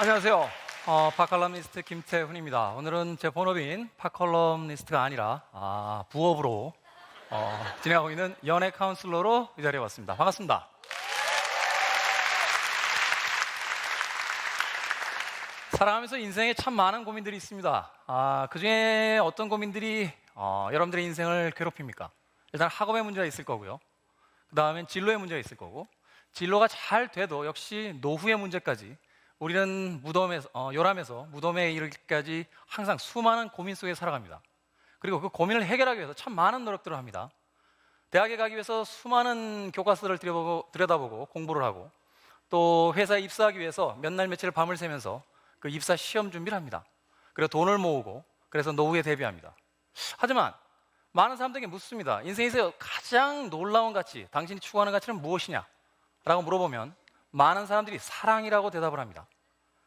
안녕하세요. 어, 파컬럼니스트 김태훈입니다. 오늘은 제 본업인 파컬럼니스트가 아니라 아, 부업으로 어, 진행하고 있는 연애 카운슬러로 이 자리에 왔습니다. 반갑습니다. 살아가면서 인생에 참 많은 고민들이 있습니다. 아, 그 중에 어떤 고민들이 어, 여러분들의 인생을 괴롭힙니까? 일단 학업의 문제가 있을 거고요. 그 다음엔 진로의 문제가 있을 거고, 진로가 잘 돼도 역시 노후의 문제까지 우리는 무덤에서 어, 요람에서 무덤에 이르기까지 항상 수많은 고민 속에 살아갑니다. 그리고 그 고민을 해결하기 위해서 참 많은 노력들을 합니다. 대학에 가기 위해서 수많은 교과서를 들여보고, 들여다보고 공부를 하고 또 회사에 입사하기 위해서 몇 날 며칠 밤을 새면서 그 입사 시험 준비를 합니다. 그리고 돈을 모으고 그래서 노후에 대비합니다. 하지만 많은 사람들에게 묻습니다. 인생에서 가장 놀라운 가치, 당신이 추구하는 가치는 무엇이냐? 라고 물어보면 많은 사람들이 사랑이라고 대답을 합니다.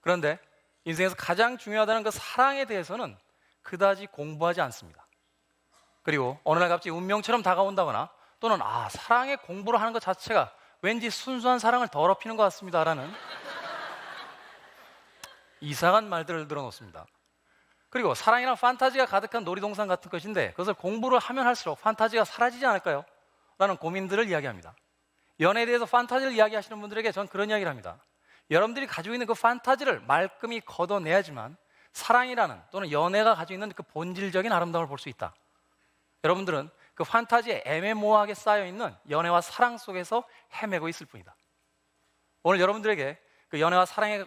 그런데 인생에서 가장 중요하다는 그 사랑에 대해서는 그다지 공부하지 않습니다. 그리고 어느 날 갑자기 운명처럼 다가온다거나 또는 아, 사랑의 공부를 하는 것 자체가 왠지 순수한 사랑을 더럽히는 것 같습니다라는 이상한 말들을 늘어놓습니다. 그리고 사랑이란 판타지가 가득한 놀이동산 같은 것인데 그것을 공부를 하면 할수록 판타지가 사라지지 않을까요? 라는 고민들을 이야기합니다. 연애에 대해서 판타지를 이야기하시는 분들에게 전 그런 이야기를 합니다. 여러분들이 가지고 있는 그 판타지를 말끔히 걷어내야지만 사랑이라는 또는 연애가 가지고 있는 그 본질적인 아름다움을 볼 수 있다. 여러분들은 그 판타지에 애매모호하게 쌓여 있는 연애와 사랑 속에서 헤매고 있을 뿐이다. 오늘 여러분들에게 그 연애와 사랑에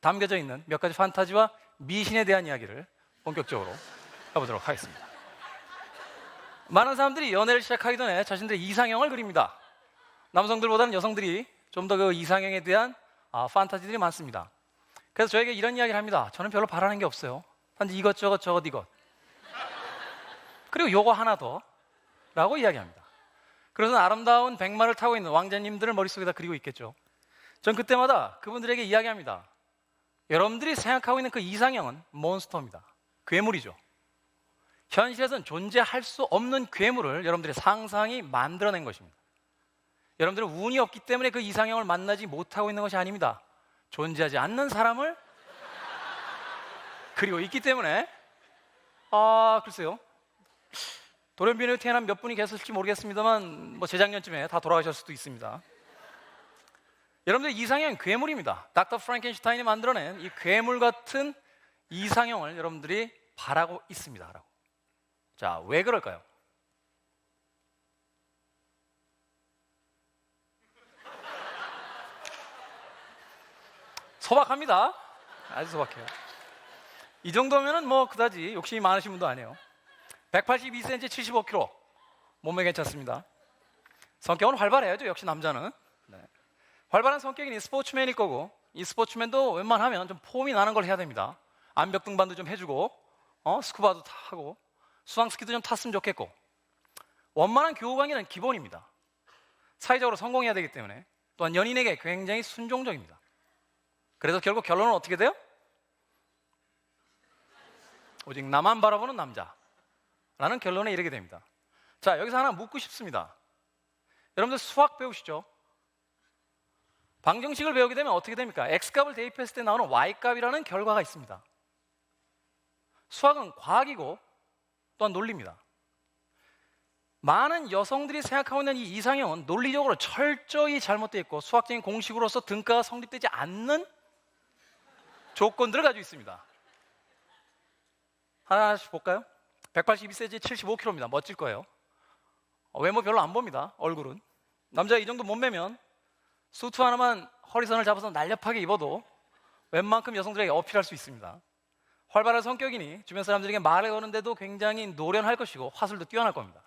담겨져 있는 몇 가지 판타지와 미신에 대한 이야기를 본격적으로 해보도록 하겠습니다. 많은 사람들이 연애를 시작하기 전에 자신들의 이상형을 그립니다. 남성들보다는 여성들이 좀 더 그 이상형에 대한 아, 판타지들이 많습니다. 그래서 저에게 이런 이야기를 합니다. 저는 별로 바라는 게 없어요. 단지 이것저것 저것 이것. 그리고 요거 하나 더. 라고 이야기합니다. 그래서 아름다운 백마를 타고 있는 왕자님들을 머릿속에다 그리고 있겠죠. 전 그때마다 그분들에게 이야기합니다. 여러분들이 생각하고 있는 그 이상형은 몬스터입니다. 괴물이죠. 현실에서는 존재할 수 없는 괴물을 여러분들의 상상이 만들어낸 것입니다. 여러분들은 운이 없기 때문에 그 이상형을 만나지 못하고 있는 것이 아닙니다. 존재하지 않는 사람을 그리고 있기 때문에 아 글쎄요 돌연변이로 태어난 몇 분이 계실지 모르겠습니다만 뭐 재작년쯤에 다 돌아가실 수도 있습니다. 여러분들 이상형 괴물입니다. 닥터 프랭켄슈타인이 만들어낸 이 괴물 같은 이상형을 여러분들이 바라고 있습니다라고. 자, 왜 그럴까요? 소박합니다. 아주 소박해요. 이 정도면은 뭐 그다지 욕심이 많으신 분도 아니에요. 182cm 75kg 몸매 괜찮습니다. 성격은 활발해야죠. 역시 남자는. 네. 활발한 성격인 이 스포츠맨일 거고 이 스포츠맨도 웬만하면 좀 폼이 나는 걸 해야 됩니다. 암벽 등반도 좀 해주고 어? 스쿠바도 타고 수상 스키도 좀 탔으면 좋겠고 원만한 교우 관계는 기본입니다. 사회적으로 성공해야 되기 때문에 또한 연인에게 굉장히 순종적입니다. 그래서 결국 결론은 어떻게 돼요? 오직 나만 바라보는 남자라는 결론에 이르게 됩니다. 자 여기서 하나 묻고 싶습니다. 여러분들 수학 배우시죠? 방정식을 배우게 되면 어떻게 됩니까? x값을 대입했을 때 나오는 y값이라는 결과가 있습니다. 수학은 과학이고 또한 논리입니다. 많은 여성들이 생각하고 있는 이 이상형은 논리적으로 철저히 잘못되어 있고 수학적인 공식으로서 등가가 성립되지 않는 조건들을 가지고 있습니다. 하나씩 볼까요? 182cm 75kg입니다. 멋질 거예요. 어, 외모 별로 안 봅니다. 얼굴은. 남자 이 정도 몸매면 수트 하나만 허리선을 잡아서 날렵하게 입어도 웬만큼 여성들에게 어필할 수 있습니다. 활발한 성격이니 주변 사람들에게 말을 거는데도 굉장히 노련할 것이고 화술도 뛰어날 겁니다.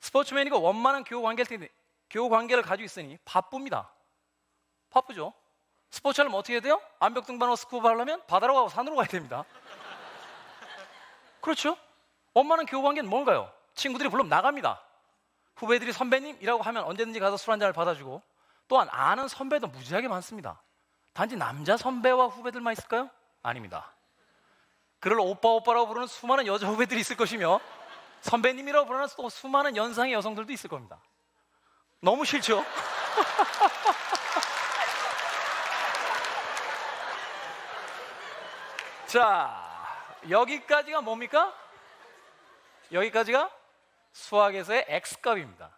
스포츠맨이고 원만한 교우 관계를 가지고 있으니 바쁩니다. 바쁘죠? 스포츠하려면 어떻게 해야 돼요? 암벽 등반하고 스쿠버 하려면 바다로 가고 산으로 가야 됩니다. 그렇죠? 원만한 교우 관계는 뭔가요? 친구들이 불러 나갑니다. 후배들이 선배님이라고 하면 언제든지 가서 술 한잔을 받아주고 또한 아는 선배도 무지하게 많습니다. 단지 남자 선배와 후배들만 있을까요? 아닙니다. 그를 오빠 오빠라고 부르는 수많은 여자 후배들이 있을 것이며 선배님이라고 부르는 또 수많은 연상의 여성들도 있을 겁니다. 너무 싫죠? 자, 여기까지가 뭡니까? 여기까지가 수학에서의 x값입니다.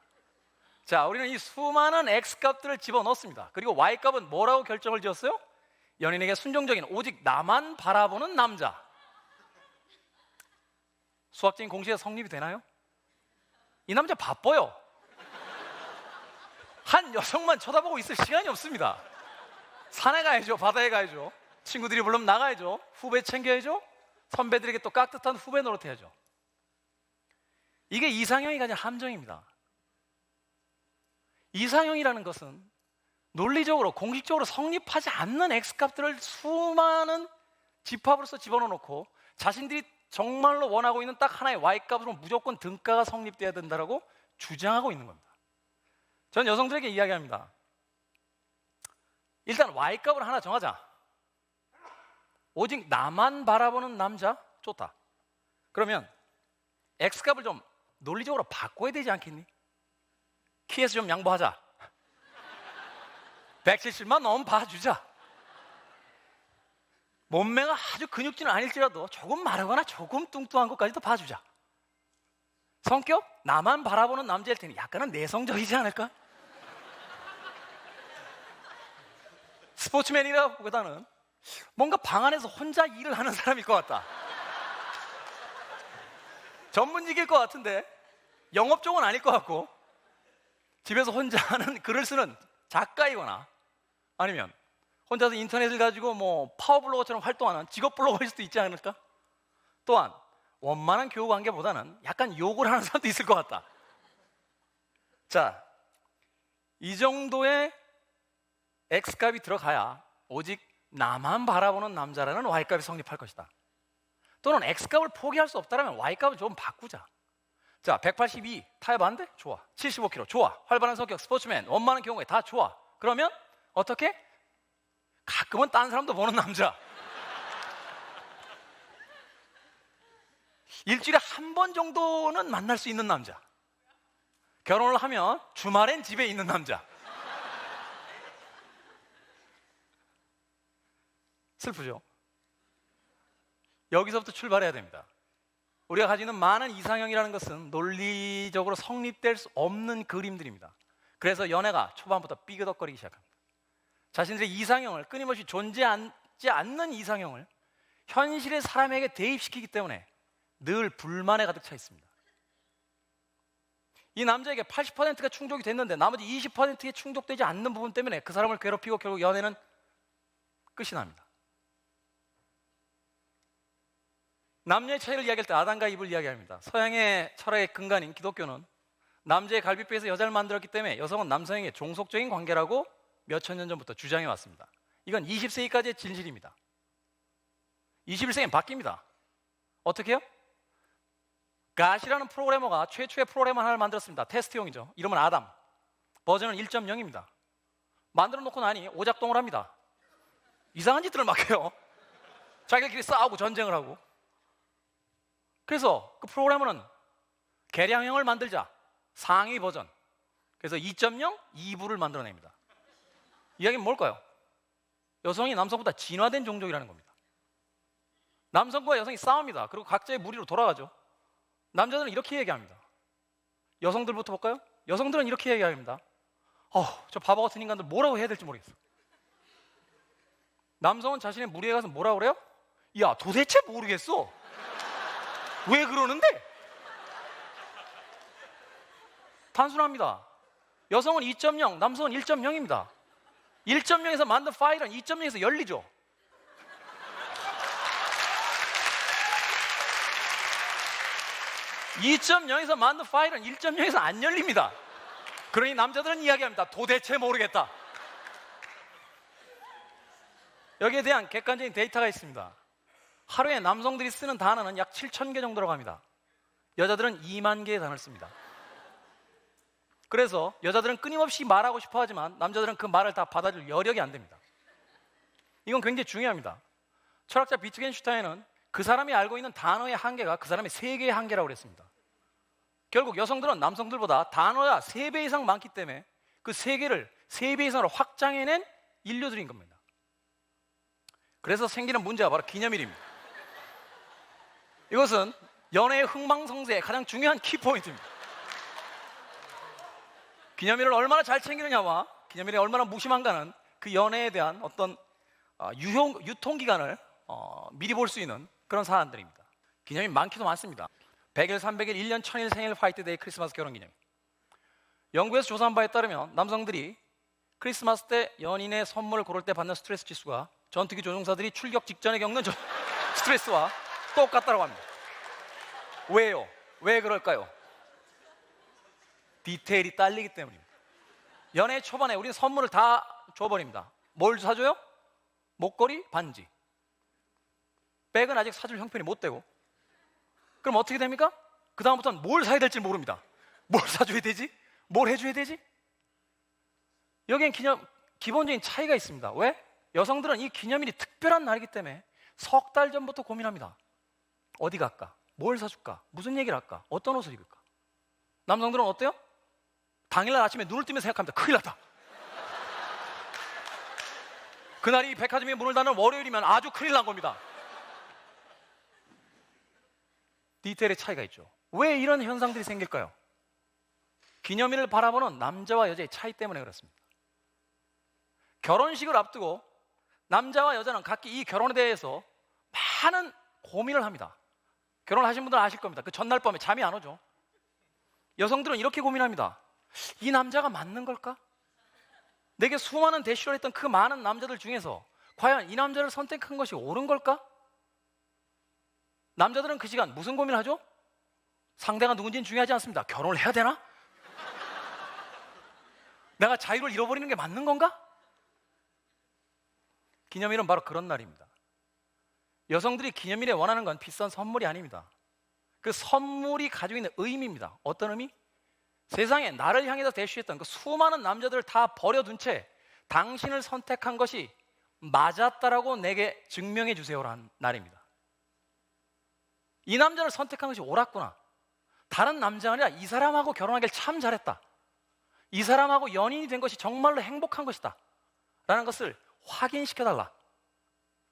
자, 우리는 이 수많은 x값들을 집어넣습니다. 그리고 y값은 뭐라고 결정을 지었어요? 연인에게 순종적인 오직 나만 바라보는 남자. 수학적인 공식에 성립이 되나요? 이 남자 바빠요. 한 여성만 쳐다보고 있을 시간이 없습니다. 산에 가야죠, 바다에 가야죠. 친구들이 불러면 나가야죠. 후배 챙겨야죠. 선배들에게 또 깍듯한 후배 노릇해야죠. 이게 이상형이 가진 함정입니다. 이상형이라는 것은 논리적으로 공식적으로 성립하지 않는 x값들을 수많은 집합으로서 집어넣어 놓고 자신들이 정말로 원하고 있는 딱 하나의 y값으로 무조건 등가가 성립돼야 된다라고 주장하고 있는 겁니다. 전 여성들에게 이야기합니다. 일단 y값을 하나 정하자. 오직 나만 바라보는 남자 좋다. 그러면 x값을 좀 논리적으로 바꿔야 되지 않겠니? 키에서 좀 양보하자. 170만 넘으면 봐주자. 몸매가 아주 근육질은 아닐지라도 조금 마르거나 조금 뚱뚱한 것까지도 봐주자. 성격? 나만 바라보는 남자일 테니 약간은 내성적이지 않을까? 스포츠맨이라보다는 뭔가 방 안에서 혼자 일을 하는 사람일 것 같다. 전문직일 것 같은데 영업 쪽은 아닐 것 같고 집에서 혼자 하는 글을 쓰는 작가이거나 아니면 혼자서 인터넷을 가지고 뭐 파워블로거처럼 활동하는 직업 블로거일 수도 있지 않을까? 또한 원만한 교우 관계보다는 약간 욕을 하는 사람도 있을 것 같다. 자, 이 정도의 X값이 들어가야 오직 나만 바라보는 남자라는 Y값이 성립할 것이다. 또는 X값을 포기할 수 없다면 Y값을 좀 바꾸자. 자, 182 타협 안 돼? 좋아. 75kg 좋아. 활발한 성격 스포츠맨 원만한 경우에 다 좋아. 그러면 어떻게? 가끔은 딴 사람도 보는 남자. 일주일에 한 번 정도는 만날 수 있는 남자. 결혼을 하면 주말엔 집에 있는 남자. 슬프죠? 여기서부터 출발해야 됩니다. 우리가 가지는 많은 이상형이라는 것은 논리적으로 성립될 수 없는 그림들입니다. 그래서 연애가 초반부터 삐그덕거리기 시작합니다. 자신들의 이상형을 끊임없이 존재하지 않는 이상형을 현실의 사람에게 대입시키기 때문에 늘 불만에 가득 차 있습니다. 이 남자에게 80%가 충족이 됐는데 나머지 20%에 충족되지 않는 부분 때문에 그 사람을 괴롭히고 결국 연애는 끝이 납니다. 남녀의 차이를 이야기할 때 아담과 이브를 이야기합니다. 서양의 철학의 근간인 기독교는 남자의 갈비뼈에서 여자를 만들었기 때문에 여성은 남성에게 종속적인 관계라고 몇 천 년 전부터 주장해 왔습니다. 이건 20세기까지의 진실입니다. 21세기엔 바뀝니다. 어떻게 해요? 가시라는 프로그래머가 최초의 프로그래머 하나를 만들었습니다. 테스트용이죠. 이름은 아담. 버전은 1.0입니다. 만들어 놓고 나니 오작동을 합니다. 이상한 짓들을 막 해요. 자기들끼리 싸우고 전쟁을 하고. 그래서 그 프로그래머는 개량형을 만들자. 상위 버전. 그래서 2.0, 2부를 만들어냅니다. 이야기는 뭘까요? 여성이 남성보다 진화된 종족이라는 겁니다. 남성과 여성이 싸웁니다. 그리고 각자의 무리로 돌아가죠. 남자들은 이렇게 얘기합니다. 여성들부터 볼까요? 여성들은 이렇게 얘기합니다. 어, 저 바보 같은 인간들 뭐라고 해야 될지 모르겠어. 남성은 자신의 무리에 가서 뭐라고 그래요? 야, 도대체 모르겠어. 왜 그러는데? 단순합니다. 여성은 2.0, 남성은 1.0입니다. 1.0에서 만든 파일은 2.0에서 열리죠. (2.0에서) 만든 파일은 1.0에서 안 열립니다 그러니 남자들은 이야기합니다 도대체 모르겠다 여기에 대한 객관적인 데이터가 있습니다 하루에 남성들이 쓰는 단어는 약 7천 개 정도로 갑니다 여자들은 2만 개의 단어를 씁니다 그래서 여자들은 끊임없이 말하고 싶어 하지만 남자들은 그 말을 다 받아줄 여력이 안 됩니다. 이건 굉장히 중요합니다. 철학자 비트겐슈타인은 그 사람이 알고 있는 단어의 한계가 그 사람의 세계의 한계라고 그랬습니다. 결국 여성들은 남성들보다 단어가 세 배 이상 많기 때문에 그 세계를 세 배 이상으로 확장해낸 인류들인 겁니다. 그래서 생기는 문제가 바로 기념일입니다. 이것은 연애의 흥망성쇠의 가장 중요한 키포인트입니다. 기념일을 얼마나 잘 챙기느냐와 기념일이 얼마나 무심한가는 그 연애에 대한 어떤 어, 유형, 유통기간을 어, 미리 볼 수 있는 그런 사안들입니다. 기념일 많기도 많습니다. 100일, 300일, 1년, 1000일 생일, 화이트데이, 크리스마스 결혼 기념일. 영국에서 조사한 바에 따르면 남성들이 크리스마스 때 연인의 선물을 고를 때 받는 스트레스 지수가 전투기 조종사들이 출격 직전에 겪는 저- 스트레스와 똑같다고 합니다. 왜요? 왜 그럴까요? 디테일이 딸리기 때문입니다. 연애 초반에 우리는 선물을 다 줘버립니다. 뭘 사줘요? 목걸이, 반지. 백은 아직 사줄 형편이 못 되고. 그럼 어떻게 됩니까? 그 다음부터는 뭘 사야 될지 모릅니다. 뭘 사줘야 되지? 뭘 해줘야 되지? 여기엔 기념 기본적인 차이가 있습니다. 왜? 여성들은 이 기념일이 특별한 날이기 때문에 석 달 전부터 고민합니다. 어디 갈까? 뭘 사줄까? 무슨 얘기를 할까? 어떤 옷을 입을까? 남성들은 어때요? 당일날 아침에 눈을 뜨면 생각합니다. 큰일 났다. 그날이 백화점에 문을 닫는 월요일이면 아주 큰일 난 겁니다. 디테일의 차이가 있죠. 왜 이런 현상들이 생길까요? 기념일을 바라보는 남자와 여자의 차이 때문에 그렇습니다. 결혼식을 앞두고 남자와 여자는 각기 이 결혼에 대해서 많은 고민을 합니다. 결혼하신 분들은 아실 겁니다. 그 전날 밤에 잠이 안 오죠. 여성들은 이렇게 고민합니다. 이 남자가 맞는 걸까? 내게 수많은 대시를 했던 그 많은 남자들 중에서 과연 이 남자를 선택한 것이 옳은 걸까? 남자들은 그 시간 무슨 고민을 하죠? 상대가 누군지는 중요하지 않습니다. 결혼을 해야 되나? 내가 자유를 잃어버리는 게 맞는 건가? 기념일은 바로 그런 날입니다. 여성들이 기념일에 원하는 건 비싼 선물이 아닙니다. 그 선물이 가지고 있는 의미입니다. 어떤 의미? 세상에 나를 향해서 대쉬했던 그 수많은 남자들을 다 버려둔 채 당신을 선택한 것이 맞았다라고 내게 증명해 주세요라는 날입니다. 이 남자를 선택한 것이 옳았구나. 다른 남자가 아니라 이 사람하고 결혼하길 참 잘했다. 이 사람하고 연인이 된 것이 정말로 행복한 것이다. 라는 것을 확인시켜달라.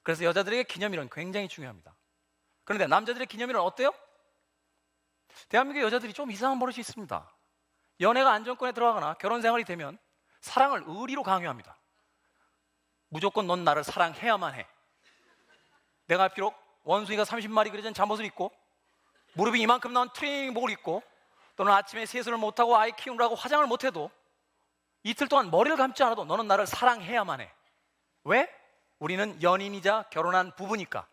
그래서 여자들에게 기념일은 굉장히 중요합니다. 그런데 남자들의 기념일은 어때요? 대한민국 여자들이 좀 이상한 버릇이 있습니다. 연애가 안정권에 들어가거나 결혼 생활이 되면 사랑을 의리로 강요합니다. 무조건 넌 나를 사랑해야만 해. 내가 비록 원숭이가 30마리 그려진 잠옷을 입고 무릎이 이만큼 나온 트레이닝복을 입고 또는 아침에 세수를 못하고 아이 키우느라고 화장을 못해도 이틀 동안 머리를 감지 않아도 너는 나를 사랑해야만 해. 왜? 우리는 연인이자 결혼한 부부니까.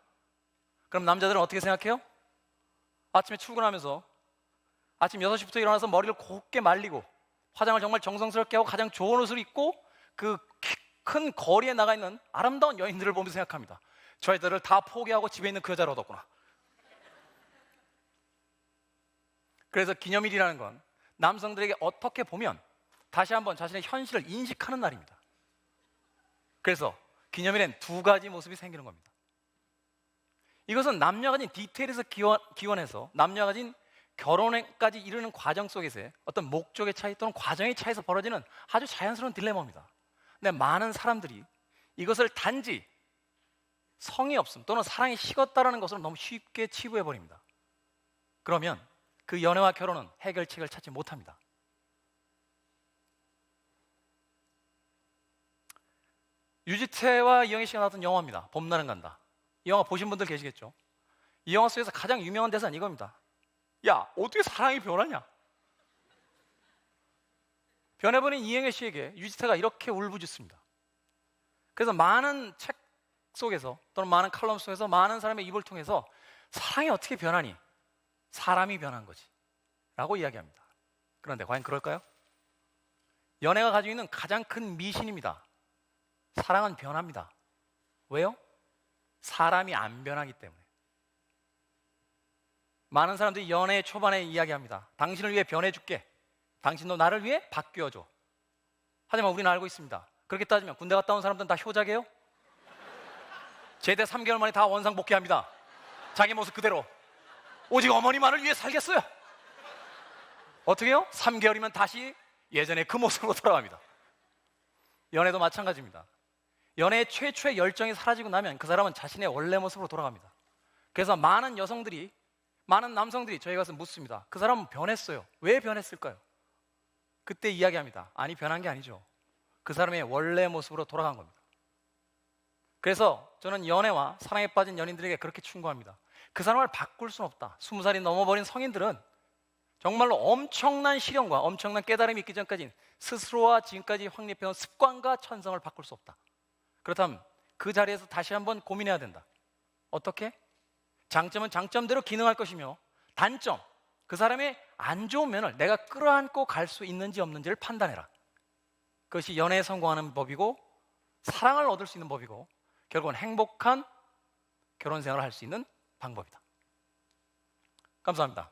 그럼 남자들은 어떻게 생각해요? 아침에 출근하면서 아침 6시부터 일어나서 머리를 곱게 말리고 화장을 정말 정성스럽게 하고 가장 좋은 옷을 입고 그 큰 거리에 나가 있는 아름다운 여인들을 보면서 생각합니다. 저희들을 다 포기하고 집에 있는 그 여자를 얻었구나. 그래서 기념일이라는 건 남성들에게 어떻게 보면 다시 한번 자신의 현실을 인식하는 날입니다. 그래서 기념일엔 두 가지 모습이 생기는 겁니다. 이것은 남녀가 가진 디테일에서 기원, 기원해서 남녀가 가진 결혼에까지 이르는 과정 속에서의 어떤 목적의 차이 또는 과정의 차이에서 벌어지는 아주 자연스러운 딜레마입니다. 근데 많은 사람들이 이것을 단지 성이 없음 또는 사랑이 식었다라는 것으로 너무 쉽게 치부해 버립니다. 그러면 그 연애와 결혼은 해결책을 찾지 못합니다. 유지태와 이영애 씨가 나왔던 영화입니다. 봄날은 간다. 이 영화 보신 분들 계시겠죠? 이 영화 속에서 가장 유명한 대사는 이겁니다. 야, 어떻게 사랑이 변하냐? 변해버린 이영애 씨에게 유지태가 이렇게 울부짖습니다. 그래서 많은 책 속에서 또는 많은 칼럼 속에서 많은 사람의 입을 통해서 사랑이 어떻게 변하니? 사람이 변한 거지. 라고 이야기합니다. 그런데 과연 그럴까요? 연애가 가지고 있는 가장 큰 미신입니다. 사랑은 변합니다. 왜요? 사람이 안 변하기 때문에. 많은 사람들이 연애 초반에 이야기합니다. 당신을 위해 변해줄게. 당신도 나를 위해 바뀌어줘. 하지만 우리는 알고 있습니다. 그렇게 따지면 군대 갔다 온 사람들은 다 효자게요? 제대 3개월 만에 다 원상 복귀합니다. 자기 모습 그대로. 오직 어머니만을 위해 살겠어요. 어떻게요? 3개월이면 다시 예전의 그 모습으로 돌아갑니다. 연애도 마찬가지입니다. 연애의 최초의 열정이 사라지고 나면 그 사람은 자신의 원래 모습으로 돌아갑니다. 그래서 많은 여성들이 많은 남성들이 저희 가서 묻습니다. 그 사람은 변했어요. 왜 변했을까요? 그때 이야기합니다. 아니 변한 게 아니죠. 그 사람의 원래 모습으로 돌아간 겁니다. 그래서 저는 연애와 사랑에 빠진 연인들에게 그렇게 충고합니다. 그 사람을 바꿀 수는 없다. 스무 살이 넘어버린 성인들은 정말로 엄청난 시련과 엄청난 깨달음이 있기 전까지는 스스로와 지금까지 확립해온 습관과 천성을 바꿀 수 없다. 그렇다면 그 자리에서 다시 한번 고민해야 된다. 어떻게? 장점은 장점대로 기능할 것이며 단점, 그 사람의 안 좋은 면을 내가 끌어안고 갈 수 있는지 없는지를 판단해라. 그것이 연애에 성공하는 법이고 사랑을 얻을 수 있는 법이고 결국은 행복한 결혼 생활을 할 수 있는 방법이다. 감사합니다.